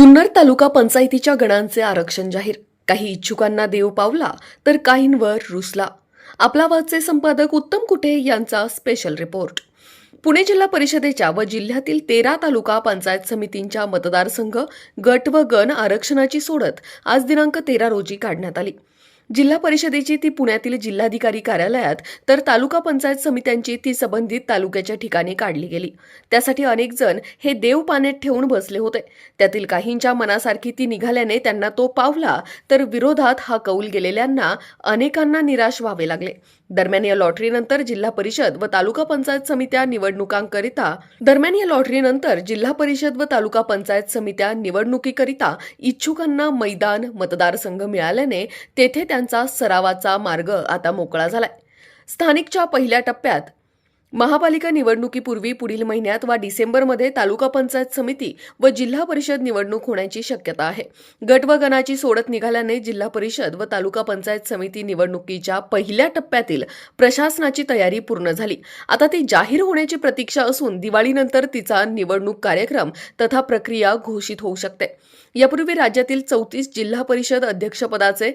जुन्नर तालुका पंचायतीच्या गणांचे आरक्षण जाहीर. काही इच्छुकांना देव पावला तर काहींवर रुसला. आपला वादचे संपादक उत्तम कुटे यांचा स्पेशल रिपोर्ट पुणे जिल्हा परिषदेच्या व जिल्ह्यातील तेरा तालुका पंचायत समितींच्या मतदारसंघ गट व गण आरक्षणाची सोडत आज दिनांक तेरा रोजी काढण्यात आली. जिल्हा परिषदेची ती पुण्यातील जिल्हाधिकारी कार्यालयात तर तालुका पंचायत समित्यांची ती संबंधित तालुक्याच्या ठिकाणी काढली गेली. त्यासाठी अनेक जण हे देव पाण्यात ठेवून बसले होते. त्यातील काहींच्या मनासारखी ती निघाल्याने त्यांना तो पावला तर विरोधात हा कौल गेलेल्यांना अनेकांना निराश व्हावे लागले. दरम्यान या लॉटरीनंतर जिल्हा परिषद व तालुका पंचायत समित्या निवडणुकांकरिता दरम्यान या लॉटरीनंतर जिल्हा परिषद व तालुका पंचायत समित्या निवडणुकीकरिता इच्छुकांना मैदान मतदारसंघ मिळाल्याने तेथे त्यांचा सरावाचा मार्ग आता मोकळा झालाय. स्थानिकच्या पहिल्या टप्प्यात महापालिका निवडणुकीपूर्वी पुढील महिन्यात वा डिसेंबरमध्ये तालुका पंचायत समिती व जिल्हा परिषद निवडणूक होण्याची शक्यता आहे. गट व गणाची सोडत निघाल्याने जिल्हा परिषद व तालुका पंचायत समिती निवडणुकीच्या पहिल्या टप्प्यातील प्रशासनाची तयारी पूर्ण झाली. आता ती जाहीर होण्याची प्रतीक्षा असून दिवाळीनंतर तिचा निवडणूक कार्यक्रम तथा प्रक्रिया घोषित होऊ शकते. यापूर्वी राज्यातील चौतीस जिल्हा परिषद अध्यक्षपदाचे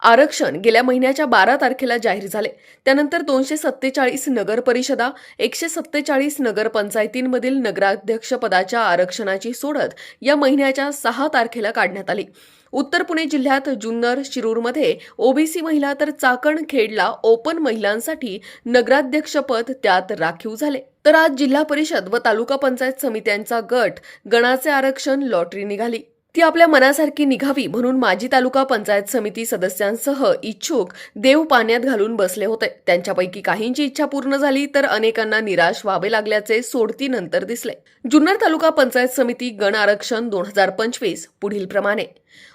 आरक्षण गेल्या महिन्याच्या बारा तारखेला जाहीर झाले. त्यानंतर दोनशे सत्तेचाळीस नगर परिषदा एकशे सत्तेचाळीस नगरपंचायतींमधील नगराध्यक्षपदाच्या आरक्षणाची सोडत या महिन्याच्या सहा तारखेला काढण्यात आली. उत्तर पुणे जिल्ह्यात जुन्नर शिरूरमध्ये ओबीसी महिला तर चाकण खेडला ओपन महिलांसाठी नगराध्यक्षपद त्यात राखीव झाले. तर आज जिल्हा परिषद व तालुका पंचायत समित्यांचा गट गणाचे आरक्षण लॉटरी निघाली. ती आपल्या मनासारखी निघावी म्हणून माजी तालुका पंचायत समिती सदस्यांसह इच्छुक देव पाण्यात घालून बसले होते. त्यांच्यापैकी काहींची इच्छा पूर्ण झाली तर अनेकांना निराश व्हावे लागल्याचे सोडतीनंतर दिसले. जुन्नर तालुका पंचायत समिती गण आरक्षण दोन हजार पंचवीस पुढील प्रमाणे.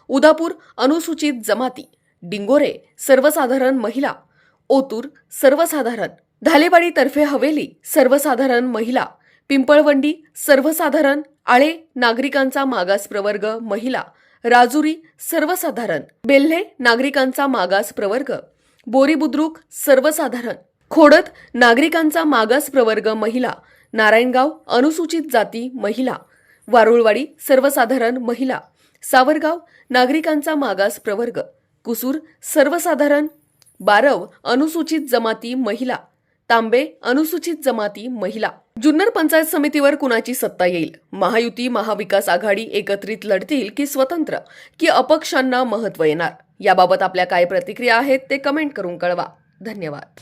उदापूर अनुसूचित जमाती डिंगोरे सर्वसाधारण महिला ओतूर सर्वसाधारण धालेवाडी तर्फे हवेली सर्वसाधारण महिला पिंपळवंडी सर्वसाधारण आळे नागरिकांचा मागास प्रवर्ग महिला राजुरी सर्वसाधारण बेल्हे नागरिकांचा मागास प्रवर्ग बोरी बुद्रुक सर्वसाधारण खोडत नागरिकांचा मागास प्रवर्ग महिला नारायणगाव अनुसूचित जाती महिला वारुळवाडी सर्वसाधारण महिला सावरगाव नागरिकांचा मागास प्रवर्ग कुसूर सर्वसाधारण बारव अनुसूचित जमाती महिला तांबे अनुसूचित जमाती महिला. जुन्नर पंचायत समितीवर कुणाची सत्ता येईल? महायुती महाविकास आघाडी एकत्रित लढतील की स्वतंत्र? की अपक्षांना महत्त्व येणार? याबाबत आपल्या काय प्रतिक्रिया आहेत ते कमेंट करून कळवा. धन्यवाद.